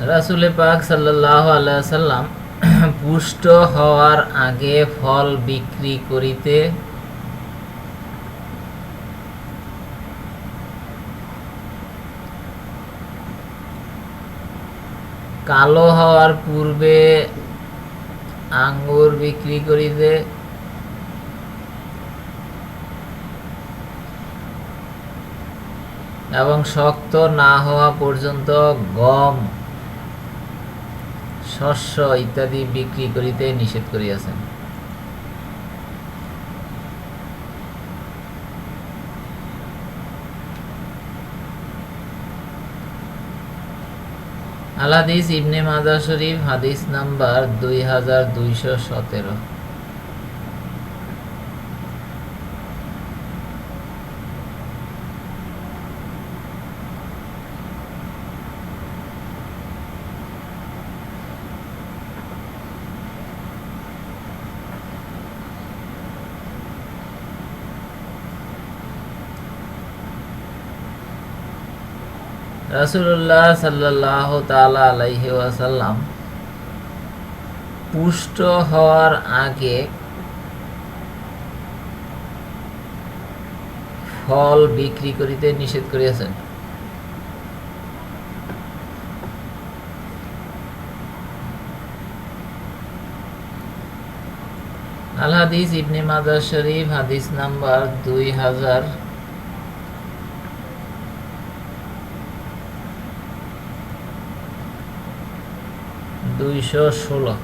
রাসুলে পাক সাল্লাম পুষ্ট হওয়ার আগে ফল বিক্রি করিতে কালো হওয়ার পূর্বে আঙ্গুর বিক্রি করিতে এবং শক্ত না হওয়া পর্যন্ত গম শস্য ইত্যাদি বিক্রি করিতে নিষেধ করিয়াছেন। আলাদিস ইবনে মাজা শরীফ, হাদিস নাম্বার দুই হাজার দুইশো সতেরো। রাসুল্লাহ সাল্লাহ তালা আলাইহি ওয়াসাল্লাম পুষ্ট হওয়ার আগে ফল বিক্রি করিতে নিষেধ করিয়াছেন। আল হাদিস ইবনে মাজার শরীফ, হাদিস নাম্বার দুই হাজার দুইশো ষোলো